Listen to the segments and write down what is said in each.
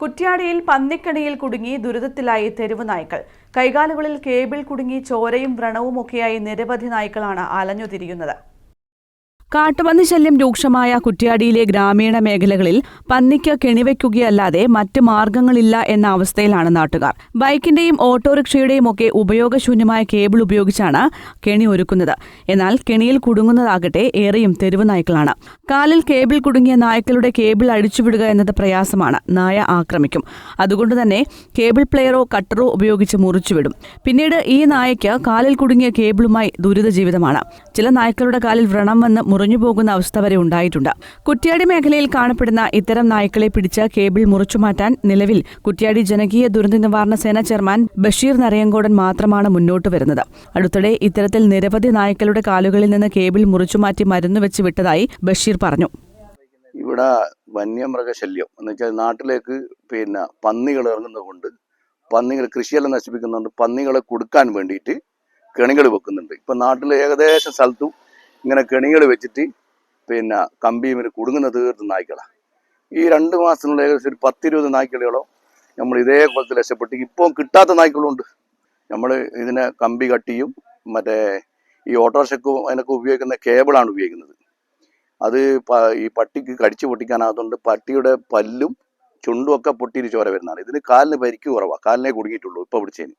കുറ്റ്യാടിയിൽ പന്നിക്കടിയിൽ കുടുങ്ങി ദുരിതത്തിലായി തെരുവ് നായ്ക്കൾ. കൈകാലുകളിൽ കേബിൾ കുടുങ്ങി ചോരയും വ്രണവുമൊക്കെയായി നിരവധി നായ്ക്കളാണ് അലഞ്ഞുതിരിയുന്നത് കാട്ടുപന്നി ശല്യം രൂക്ഷമായ കുറ്റ്യാടിയിലെ ഗ്രാമീണ മേഖലകളിൽ പന്നിക്ക് കെണിവയ്ക്കുകയല്ലാതെ മറ്റ് മാർഗങ്ങളില്ല എന്ന അവസ്ഥയിലാണ് നാട്ടുകാർ. ബൈക്കിന്റെയും ഓട്ടോറിക്ഷയുടെയും ഒക്കെ ഉപയോഗശൂന്യമായ കേബിൾ ഉപയോഗിച്ചാണ് കെണി ഒരുക്കുന്നത്. എന്നാൽ കെണിയിൽ കുടുങ്ങുന്നതാകട്ടെ ഏറെയും തെരുവ് നായ്ക്കളാണ്. കാലിൽ കേബിൾ കുടുങ്ങിയ നായ്ക്കളുടെ കേബിൾ അഴിച്ചുവിടുക എന്നത് പ്രയാസമാണ്. നായ ആക്രമിക്കും. അതുകൊണ്ട് തന്നെ കേബിൾ പ്ലെയറോ കട്ടറോ ഉപയോഗിച്ച് മുറിച്ചുവിടും. പിന്നീട് ഈ നായയ്ക്ക് കാലിൽ കുടുങ്ങിയ കേബിളുമായി ദുരിത ജീവിതമാണ്. ചില നായ്ക്കളുടെ കാലിൽ വ്രണം വന്ന് മുറിഞ്ഞുപോകുന്ന അവസ്ഥ വരെ ഉണ്ടായിട്ടുണ്ട്. കുറ്റ്യാടി മേഖലയിൽ കാണപ്പെടുന്ന ഇത്തരം നായ്ക്കളെ പിടിച്ച് കേബിൾ മുറിച്ചുമാറ്റാൻ നിലവിൽ കുറ്റ്യാടി ജനകീയ ദുരന്ത നിവാരണ സേന ചെയർമാൻ ബഷീർ നരയങ്കോടൻ മാത്രമാണ് മുന്നോട്ട് വരുന്നത്. അടുത്തിടെ ഇത്തരത്തിൽ നിരവധി നായ്ക്കളുടെ കാലുകളിൽ നിന്ന് കേബിൾ മുറിച്ചുമാറ്റി മരുന്ന് വെച്ച് വിട്ടതായി ബഷീർ പറഞ്ഞു. ഇവിടെ വന്യമൃഗശല്യം എന്ന് വെച്ചാൽ നാട്ടിലേക്ക് പിന്നെ പന്നികൾ ഇറങ്ങുന്നത് കൊണ്ട് പന്നികൾ കൃഷിയെല്ലാം നശിപ്പിക്കുന്നുണ്ട് പന്നികളെ കൊടുക്കാൻ വേണ്ടിയിട്ട് കെണികൾ വെക്കുന്നുണ്ട്. ഇപ്പം നാട്ടിൽ ഏകദേശം സ്ഥലത്തും ഇങ്ങനെ കെണികൾ വെച്ചിട്ട് പിന്നെ കമ്പിയും ഇവർ കുടുങ്ങുന്ന തീർത്ത് നായ്ക്കളാണ് ഈ രണ്ട് മാസത്തിനുള്ള ഏകദേശം ഒരു പത്തിരുപത് നായ്ക്കളികളോ നമ്മൾ ഇതേ കുളത്തിൽ രക്ഷപ്പെട്ട്. ഇപ്പോൾ കിട്ടാത്ത നായ്ക്കളുണ്ട്. നമ്മൾ ഇതിനെ കമ്പി കട്ടിയും മറ്റേ ഈ ഓട്ടോറിക്ഷക്കും അതിനൊക്കെ ഉപയോഗിക്കുന്ന കേബിളാണ് ഉപയോഗിക്കുന്നത്. അത് ഈ പട്ടിക്ക് കടിച്ചു പൊട്ടിക്കാനാകത്തുകൊണ്ട് പട്ടിയുടെ പല്ലും ചുണ്ടും ഒക്കെ പൊട്ടിയിട്ട് ചോര വരുന്നതാണ്. ഇതിന് കാലിന് പരിക്ക് കുറവാണ് കാലിനെ കുടുങ്ങിയിട്ടുള്ളൂ ഇപ്പോൾ പിടിച്ചതിന്.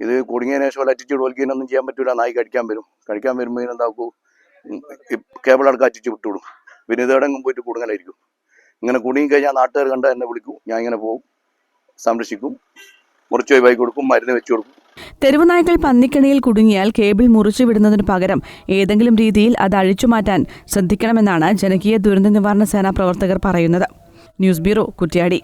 ഇത് കുടുങ്ങിയതിനു ശേഷം അറ്റിറ്റ്യൂഡ് ഒലിക്കാനൊന്നും ചെയ്യാൻ പറ്റൂല. നായി കടിക്കാൻ വരും. കടിക്കാൻ വരുമ്പോൾ ഇതിനെന്താക്കൂ കേബിൾ അടക്കം വിട്ടുവിടും വിനീതയുടെ ഇതേടെങ്കിലും പോയിട്ട് കുടുങ്ങലായിരിക്കും ഇങ്ങനെ കുടുങ്ങി കഴിഞ്ഞാൽ നാട്ടുകാർ കണ്ട എന്നെ വിളിക്കും. ഞാൻ ഇങ്ങനെ പോകും സംരക്ഷിക്കും. മുറിച്ച് ഒഴിവാക്കി കൊടുക്കും മരുന്ന് വെച്ചു കൊടുക്കും. തെരുവ് നായ്ക്കൾ പന്നിക്കണിയിൽ കുടുങ്ങിയാൽ കേബിൾ മുറിച്ചുവിടുന്നതിനു പകരം ഏതെങ്കിലും രീതിയിൽ അത് അഴിച്ചുമാറ്റാൻ ശ്രദ്ധിക്കണമെന്നാണ് ജനകീയ ദുരന്ത നിവാരണ സേനാ പ്രവർത്തകർ പറയുന്നത്. News bureau Kuttiadi.